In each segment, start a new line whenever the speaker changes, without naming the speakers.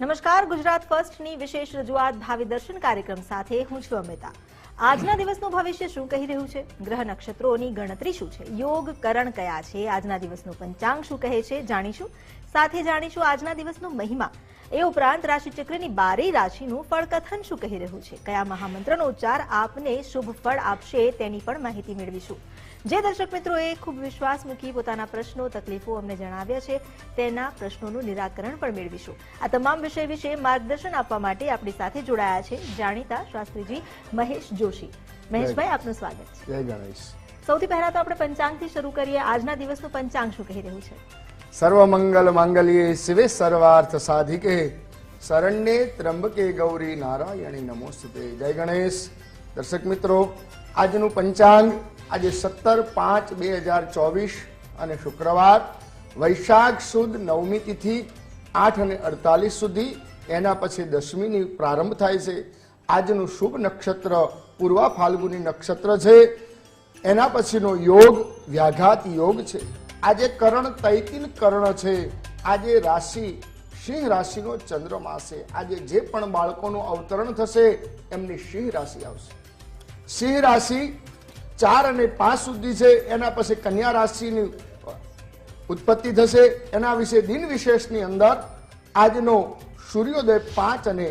નમસ્કાર, ગુજરાત ફર્સ્ટની વિશેષ રજૂઆત ભાવિ દર્શન કાર્યક્રમ સાથે હું છું અમિતા. આજના દિવસનું ભવિષ્ય શું કહી રહ્યું છે? ગ્રહ નક્ષત્રોની ગણતરી શું છે? યોગ કરણ કયા છે? આજના દિવસનું પંચાંગ શું કહે છે? જાણીશું. સાથે જાણીશું આજના દિવસનો મહિમા. એ ઉપરાંત રાશિચક્રની બારી રાશિનું ફળકથન શું કહી રહ્યું છે? કયા મહામંત્રનો ઉચ્ચાર આપને શુભ ફળ આપશે તેની પણ માહિતી મેળવીશું. જે દર્શક મિત્રોએ ખૂબ વિશ્વાસ મૂકી પોતાના પ્રશ્નો તકલીફો અમને જણાવ્યા છે તેના પ્રશ્નોનું નિરાકરણ પણ મેળવીશું. આ તમામ વિષય વિશે માર્ગદર્શન આપવા માટે આપણી સાથે જોડાયા છે જાણીતા શાસ્ત્રીજી મહેશ જોશી. મહેશભાઈ આપનું સ્વાગત છે.
જય ગણેશ.
સૌથી પહેલા તો આપણે પંચાંગથી શરૂ કરીએ. આજના દિવસનું પંચાંગ શું કહી રહ્યું છે?
સર્વમંગલ માંગલ્યે શિવે સર્વાર્થ સાધિકે. શરણ્ય ત્રંબકે ગૌરી નારાયણી નમોસ્તુતે. જય ગણેશ. દર્શક મિત્રો આજનું પંચાંગ આજે સત્તર પાંચ બે હજાર ચોવીસ અને શુક્રવાર વૈશાખ સુદ નવમી તિથિ આઠ અને અડતાલીસ સુધી, એના પછી દસમીની પ્રારંભ થાય છે. આજનું શુભ નક્ષત્ર પૂર્વા ફાલ્ગુની નક્ષત્ર છે. એના પછીનો યોગ, વ્યાઘાત યોગ છે. આજે કરણ તૈતિલ કરણ છે. આજે રાશિ, સિંહ રાશિનો ચંદ્રમા છે. આજે જે પણ બાળકોનું અવતરણ થશે, એમની સિંહ રાશિ આવશે. સિંહ રાશિ ચાર અને પાંચ સુધી છે એના પછી કન્યા રાશિની ઉત્પત્તિ થશે. એના વિશે દિન વિશેષની અંદર આજનો સૂર્યોદય પાંચ અને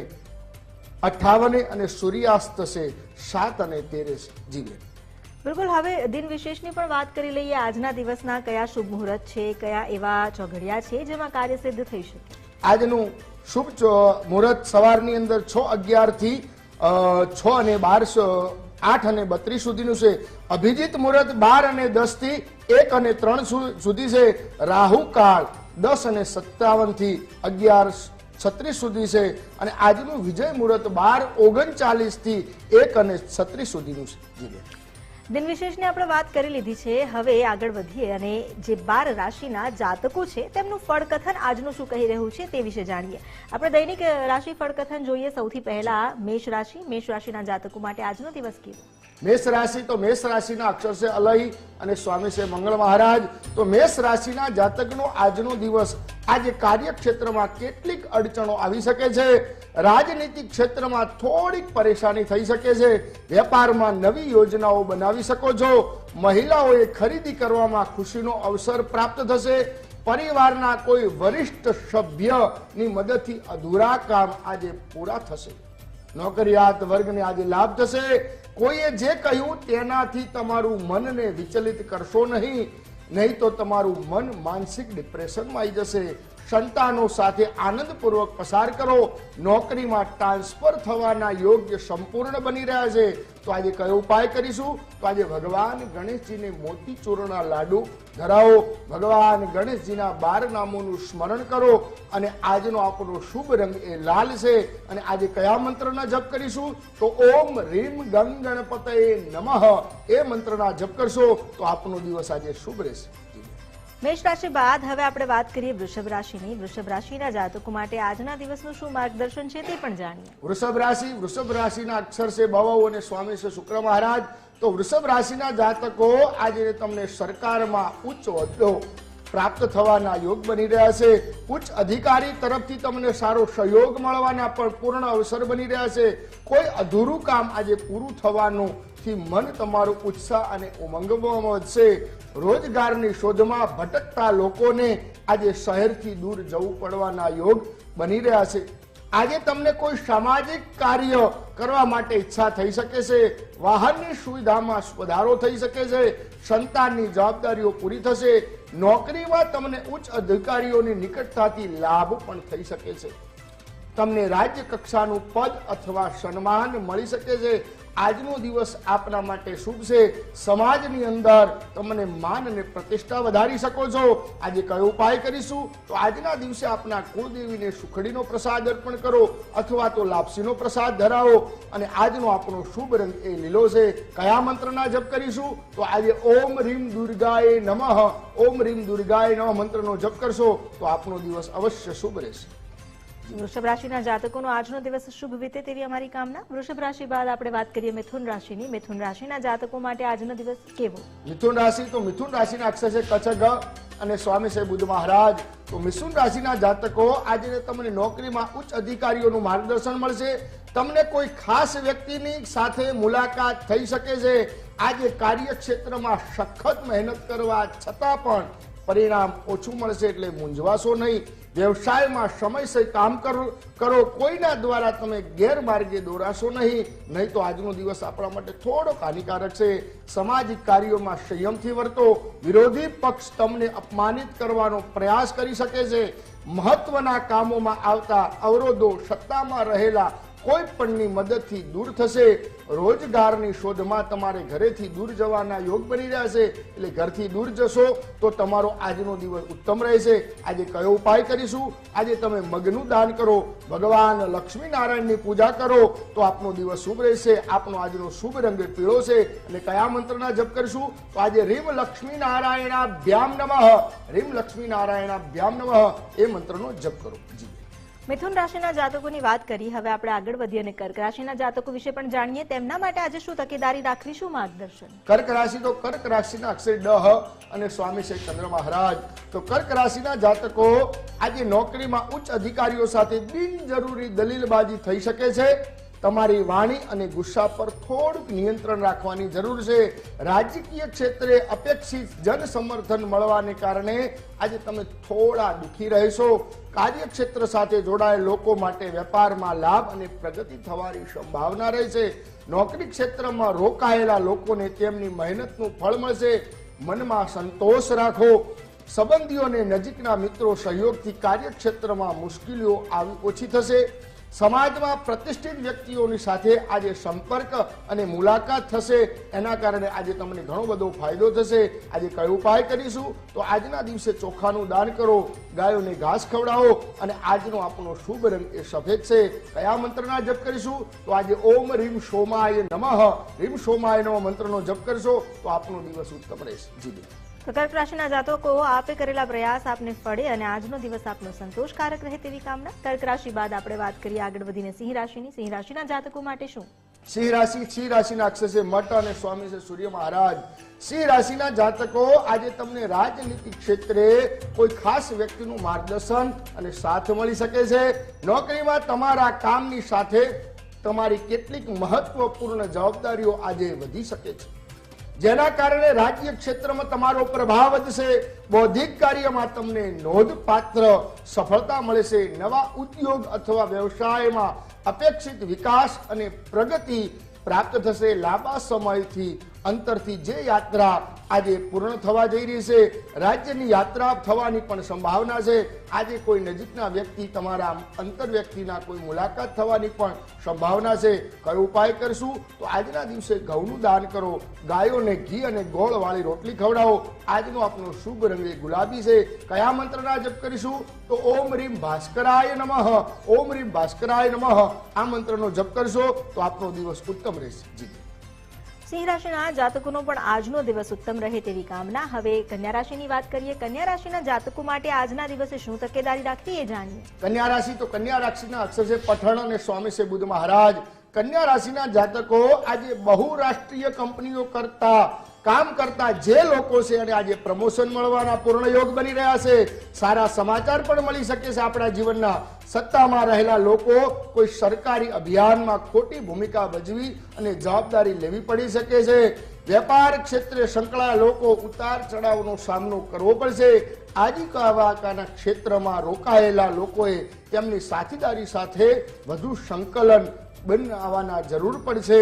અઠાવને અને સૂર્યાસ્ત થશે સાત અને તેરે જીવે
બિલકુલ હવે દિન વિશેષની પણ વાત કરી લઈએ. આજના દિવસના કયા શુભ મુહૂર્ત છે કયા એવા ચોઘડિયા છે જેમાં કાર્ય સિદ્ધ થઈ શકે?
આજનું શુભ મુહૂર્ત સવારની અંદર છ અગિયારથી છ અને બાર આઠ અને બત્રીસ સુધીનું છે. અભિજીત મુહૂર્ત બાર અને દસથી એક અને ત્રણ સુધી છે. રાહુ કાળ દસ અને સત્તાવનથી અગિયાર છત્રીસ સુધી છે. અને આજનું વિજય મુહૂર્ત બાર ઓગણચાલીસથી એક અને છત્રીસ સુધીનું છે.
દિન વિશેષની આપણે વાત કરી લીધી છે. હવે આગળ વધીએ અને જે બાર રાશિના જાતકો છે, તેમનું ફળકથન આજનું શું કહી રહ્યું છે તે વિશે જાણીએ. આપણે દૈનિક રાશિ ફળકથન જોઈએ. સૌથી પહેલા મેષ રાશિ મેષ રાશિના જાતકો માટે આજનો દિવસ કેવો?
મેષ રાશિ, તો મેષ રાશિના અક્ષર છે અલહી અને સ્વામી છે મંગળ મહારાજ. તો મેષ રાશિના જાતકનો આજનો દિવસ, આજે કાર્યક્ષેત્રમાં કેટલીક અડચણો આવી શકે છે? રાજનીતિક ક્ષેત્રમાં થોડીક પરેશાની થઈ શકે છે. વેપારમાં નવી યોજનાઓ બનાવી શકો છો. મહિલાઓએ ખરીદી કરવામાં ખુશીનો અવસર પ્રાપ્ત થશે. પરિવારના કોઈ વરિષ્ઠ સભ્યની મદદથી અધૂરા કામ આજે પૂરા થશે. નોકરિયાત વર્ગને આજે લાભ થશે. કોઈએ જે કહ્યું તેનાથી તમારું મનને વિચલિત કરશો નહીં નહીં તો તમારું મન માનસિક ડિપ્રેશનમાં આવી જશે. સંતાનો સાથે આનંદપૂર્વક પસાર કરો. નોકરીમાં ટ્રાન્સફર થવાના યોગ્ય સંપૂર્ણ બની રહ્યા છે. તો આજે કયો ઉપાય કરીશું? તો આજે ભગવાન ગણેશજીને મોતીચૂરના લાડુ ધરાવો. ભગવાન ગણેશજીના બાર નામોનું સ્મરણ કરો અને આજનો આપણો શુભ રંગ એ લાલ છે. અને આજે કયા મંત્રના જપ કરીશું? તો ઓમ રીમ ગંગ ગણપતય નમઃ. એ મંત્રના જપ કરશો તો આપનો દિવસ આજે શુભ રહેશે.
મેષ રાશિ બાદ હવે આપણે વાત કરીએ વૃષભ રાશિની. વૃષભ રાશિના જાતકો માટે આજના દિવસનું શું માર્ગદર્શન છે તે પણ જાણીએ.
વૃષભ રાશિ, વૃષભ રાશિના અક્ષર છે બવાઓ અને સ્વામી છે શુક્ર મહારાજ. તો વૃષભ રાશિના જાતકો આજે તમને સરકારમાં ઉચ્ચ હોદ્દો પ્રાપ્ત થવાના યોગ બની રહ્યા છે. ઉચ્ચ અધિકારી તરફથી તમને સારો સહયોગ મળવાના પણ પૂર્ણ અવસર બની રહ્યા છે. કોઈ અધૂરું કામ આજે પૂરું થવાનું થી મન તમારું ઉત્સાહ અને ઉમંગમાં વધશે રોજગારની શોધમાં ભટકતા લોકોને આજે શહેરથી દૂર જવું પડવાના યોગ બની રહ્યા છે. આજે તમને કોઈ સામાજિક કાર્ય કરવા માટે ઈચ્છા થઈ શકે છે? વાહનની સુવિધામાં વધારો થઈ શકે છે? સંતાનની જવાબદારીઓ પૂરી થશે? નોકરીમાં તમને ઉચ્ચ અધિકારીઓની નિકટતાથી લાભ પણ થઈ શકે છે. તમને રાજ્ય કક્ષાનું પદ અથવા સન્માન મળી શકે છે. આજનો દિવસ આપના માટે શુભ છે. સમાજની અંદર તમને માન અને પ્રતિષ્ઠા વધારી શકો છો. આજે કયો ઉપાય કરીશું? તો આજના દિવસે આપના કુળદેવીને સુખડીનો પ્રસાદ અર્પણ કરો અથવા તો લાપસીનો પ્રસાદ ધરાવો. અને આજનો આપણો શુભ રંગ એ લીલો છે. કયા મંત્રના જપ કરીશું? તો આજે ઓમ રીમ દુર્ગાએ નમઃ. ઓમ રીમ દુર્ગાએ નમઃ મંત્રનો જપ કરશો તો આપનો દિવસ અવશ્ય શુભ રહેશે.
વૃષભ રાશિના જાતકોનો આજનો દિવસ શુભ વીતે તેવી અમારી કામના. વૃષભ રાશિ બાદ આપણે વાત કરીએ મિથુન રાશિની. મિથુન રાશિના જાતકો માટે આજનો દિવસ કેવો?
મિથુન રાશિ તો મિથુન રાશિના અક્ષર છે કચગ અને સ્વામી છે બુદ્ધ મહારાજ. તો મિથુન રાશિના જાતકો આજે તમને નોકરીમાં ઉચ્ચ અધિકારીઓનું માર્ગદર્શન મળશે. તમને કોઈ ખાસ વ્યક્તિની સાથે મુલાકાત થઈ શકે છે. આજે કાર્યક્ષેત્રમાં સખત મહેનત કરવા છતાં પણ પરિણામ ઓછું મળશે એટલે મૂંઝવાશો નહીં. વ્યવસાયમાં સમયસર કામ કરો કરો. કોઈના દ્વારા તમે ગેરમાર્ગે દોરાશો નહીં. નહીં તો આજનો દિવસ આપણા માટે થોડોક હાનિકારક છે. સામાજિક કાર્યોમાં સંયમથી વર્તો. વિરોધી પક્ષ તમને અપમાનિત કરવાનો પ્રયાસ કરી શકે છે. મહત્વના કામોમાં આવતા અવરોધો સત્તામાં રહેલા કોઈ પણની મદદથી દૂર થશે, રોજગારની શોધમાં તમારે ઘરેથી દૂર જવાના યોગ બની રહ્યા એટલે ઘરથી દૂર જશો તો તમારો આજનો દિવસ ઉત્તમ રહેશે. આજે કયો ઉપાય કરીશું? આજે તમે મગનું દાન કરો, ભગવાન લક્ષ્મી નારાયણની પૂજા કરો તો આપનો દિવસ શુભ રહેશે. આપનો આજનો શુભ રંગ પીળો છે. અને કયા મંત્રના જપ કરીશું? તો આજે રીમ લક્ષ્મી નારાયણાભ્યામ નમઃ. રીમ લક્ષ્મી નારાયણાભ્યામ નમઃ. એ મંત્રનો જપ કરો. જી.
મિથુન રાશિના જાતકોની વાત કરી, હવે આપણે આગળ વધીએ અને કર્ક રાશિના જાતકો વિશે પણ જાણીએ. તેમના માટે આજે શું તકેદારી રાખવી, શું માર્ગદર્શન?
કર્ક રાશિ તો કર્ક રાશિના અક્ષર ડહ અને સ્વામી છે ચંદ્ર મહારાજ. તો કર્ક રાશિના જાતકો આજે નોકરીમાં ઉચ્ચ અધિકારીઓ સાથે બિનજરૂરી દલીલબાજી થઈ શકે છે. તમારી વાણી અને ગુસ્સા પર થોડુંક નિયંત્રણ રાખવાની જરૂર છે. રાજકીય ક્ષેત્રે અપેક્ષિત જન સમર્થન મળવાને કારણે આજે તમે થોડા દુઃખી રહેશો. કાર્યક્ષેત્ર સાથે જોડાયેલ લોકો માટે વેપારમાં લાભ અને પ્રગતિ થવાની સંભાવના રહેશે નોકરી ક્ષેત્રમાં રોકાયેલા લોકોને તેમની મહેનતનું ફળ મળશે. મનમાં સંતોષ રાખો. સંબંધીઓને નજીકના મિત્રો સહયોગથી કાર્યક્ષેત્રમાં મુશ્કેલીઓ આવી ઓછી થશે. સમાજમાં પ્રતિષ્ઠિત વ્યક્તિઓની સાથે આજે સંપર્ક અને મુલાકાત થશે. એના કારણે આજે તમને ઘણો બધો ફાયદો થશે. આજે કયો ઉપાય કરીશું? તો આજના દિવસે ચોખાનું દાન કરો, ગાયોને ઘાસ ખવડાવો અને આજનો આપણો શુભ રંગ એ સફેદ છે. કયા મંત્રના જપ કરીશું? તો આજે ઓમ રીમ સોમાય નમઃ. રીમ નમઃ મંત્રનો જપ કરશો તો આપનો દિવસ ઉત્તમ રહેશે. જી બિલકુલ.
તો કર્ક રાશિના જાતકો, આપે કરેલા પ્રયાસ આપને ફળે અને આજનો દિવસ આપનો સંતોષકારક રહે તેવી કામના. કર્ક રાશિ બાદ આપણે વાત કરીએ આગળ વધીને સિંહ રાશિની. સિંહ રાશિના જાતકો માટે શું?
સિંહ રાશિ, સિંહ રાશિના અક્ષર છે મઠ અને સ્વામી છે સૂર્ય મહારાજ. સિંહ રાશિના જાતકો, આજે તમને રાજનીતિ ક્ષેત્રે કોઈ ખાસ વ્યક્તિનું માર્ગદર્શન અને સાથ મળી શકે છે. નોકરીમાં તમારા કામની સાથે તમારી કેટલીક મહત્વપૂર્ણ જવાબદારીઓ આજે વધી શકે છે. જેના કારણે રાજ્ય ક્ષેત્રમાં તમારો પ્રભાવ વધશે બૌદ્ધિક કાર્યમાં તમને નોંધપાત્ર સફળતા મળશે. નવા ઉદ્યોગ અથવા વ્યવસાયમાં અપેક્ષિત વિકાસ અને પ્રગતિ પ્રાપ્ત થશે. લાંબા સમયથી અંતરથી જે યાત્રા આજે પૂર્ણ થવા જઈ રહી છે, રાજ્યની યાત્રા થવાની પણ સંભાવના છે. આજે કોઈ નજીકના વ્યક્તિ, તમારા અંતર વ્યક્તિના કોઈ મુલાકાત થવાની પણ સંભાવના છે. કયો ઉપાય કરશું? તો આજના દિવસે ઘઉંનું દાન કરો, ગાયોને ઘી અને ગોળવાળી રોટલી ખવડાવો. આજનો આપનો શુભ રંગ એ ગુલાબી છે. કયા મંત્રના જપ કરીશું? તો ઓમ રીમ ભાસ્કરાય નમઃ, ઓમ રીમ ભાસ્કરાય નમઃ. આ મંત્રનો જપ કરશો તો આપનો દિવસ ઉત્તમ રહેશે. જી.
સિંહ રાશિના જાતકોનો પણ આજનો દિવસ ઉત્તમ રહે તેવી કામના. હવે કન્યા રાશિની વાત કરીએ, કન્યા રાશિના જાતકો માટે આજના દિવસે શું તકેદારી રાખવી એ જાણીએ.
કન્યા રાશિ તો કન્યા રાશિના અક્ષર છે પઠણ અને સ્વામી છે બુદ્ધ મહારાજ. કન્યા રાશિના જાતકો આજે બહુરાષ્ટ્રીય કંપનીઓ કરતા કામ કરતા જે લોકો છે અને આજે પ્રમોશન મળવાના પૂર્ણ યોગ બની રહ્યા છે. સારા સમાચાર પણ મળી શકે છે આપણા જીવનના. સત્તામાં રહેલા લોકો કોઈ સરકારી અભિયાનમાં ખોટી ભૂમિકા ભજવી અને જવાબદારી લેવી પડી શકે છે. વેપાર ક્ષેત્રે સંકળાયેલા લોકો ઉતાર ચઢાવનો સામનો કરવો પડશે. આજીવિકાના ક્ષેત્રમાં રોકાયેલા લોકોએ તેમની સાથીદારી સાથે વધુ સંકલન બનાવવાના જરૂર પડશે.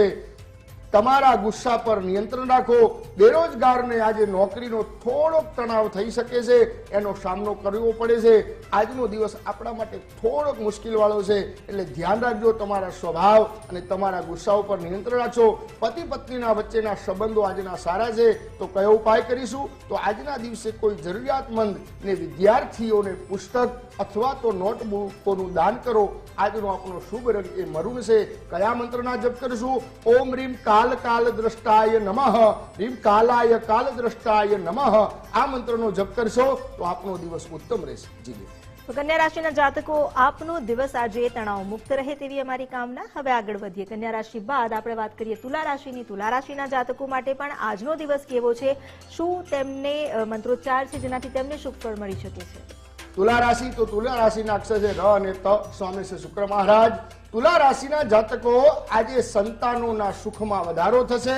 તમારા ગુસ્સા પર નિયંત્રણ રાખો. બેરોજગારને આજે નોકરીનો થોડોક તણાવ થઈ શકે છે. એનો સામનો કરવો પડે છે. આજનો દિવસ આપણા માટે થોડોક મુશ્કેલ વાળો છે. એટલે ધ્યાન રાખજો, તમારા સ્વભાવ અને તમારા ગુસ્સા ઉપર નિયંત્રણ રાખજો. પતિ પત્નીના વચ્ચેના સંબંધો આજના સારા છે. તો કયો ઉપાય કરીશું? તો આજના દિવસે કોઈ જરૂરિયાતમંદ ને વિદ્યાર્થીઓને પુસ્તક અથવા તો નોટબુકોનું દાન કરો. આજનો આપણો શુભ રંગ એ મરૂન છે. કયા મંત્રના જપ કરીશું? ઓમ રીમ કાલ કાલ દ્રષ્ટાય નમઃ. રીમ કાલાય કાલ દ્રષ્ટાય નમઃ. આ મંત્રનો જપ કરશો તો આપનો દિવસ ઉત્તમ રહેશે. જી જી.
કન્યા રાશિના જાતકો, આપનો દિવસ આજે તણાવ મુક્ત રહે તેવી અમારી કામના. હવે આગળ વધીએ. કન્યા રાશિ બાદ આપણે વાત કરીએ તુલા રાશિની. તુલા રાશિના જાતકો માટે પણ આજનો દિવસ કેવો છે? શું તેમને મંત્રોચ્ચાર છે જેનાથી તેમને શુભ ફળ મળી શકે છે?
તુલા રાશિ તો તુલા રાશિના અક્ષર છે ર અને ત. સ્વામી શુક્ર મહારાજ. તુલા રાશિના જાતકો, આજે સંતાનોના સુખમાં વધારો થશે.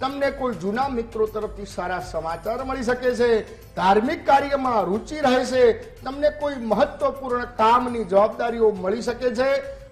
તમને કોઈ જૂના મિત્રો તરફથી સારા સમાચાર મળી શકે છે. ધાર્મિક કાર્યમાં રુચિ રહેશે તમને કોઈ મહત્વપૂર્ણ કામની જવાબદારીઓ મળી શકે છે.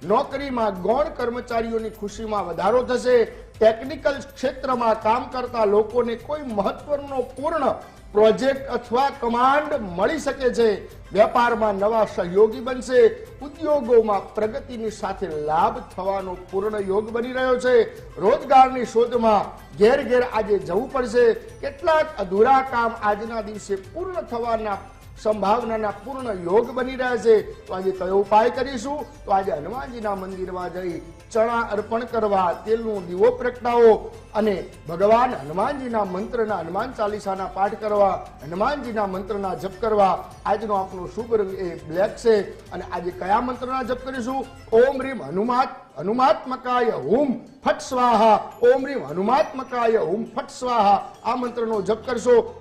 નોકરીમાં ગૌણ કર્મચારીઓની ખુશીમાં વધારો થશે. ટેકનિકલ ક્ષેત્રમાં કામ કરતા લોકોને કોઈ મહત્વનો પૂર્ણ પ્રોજેક્ટ અથવા કમાન્ડ મળી શકે છે. વેપારમાં નવા સહયોગી બનશે. ઉદ્યોગોમાં પ્રગતિની સાથે લાભ થવાનો પૂર્ણ યોગ બની રહ્યો છે. રોજગારની શોધમાં ઘેર ઘેર આજે જવું પડશે. કેટલાક અધૂરા કામ આજના દિવસે પૂર્ણ થવાના સંભાવનાના પૂર્ણ યોગ બની રહ્યા છે. તો આજે કયો ઉપાય કરીશું? તો આજે હનુમાનજીના મંદિરમાં જઈ ચણા અર્પણ કરવા, તેલનો દીવો પ્રગટાવો અને ભગવાન હનુમાનજીના મંત્રના, હનુમાન ચાલીસાના પાઠ કરવા, હનુમાનજીના મંત્રના જપ કરવા. આજનો આપણો શુભ રંગ એ બ્લેક છે અને આજે કયા મંત્રના જપ કરીશું? ઓમ રીમ હનુમાત હનુમાત્મકાય હુમ ફટ સ્વાહા. ઓમ રીમ હનુમાત્મકાય હુમ ફટ સ્વાહા. આ મંત્રનો જપ કરશો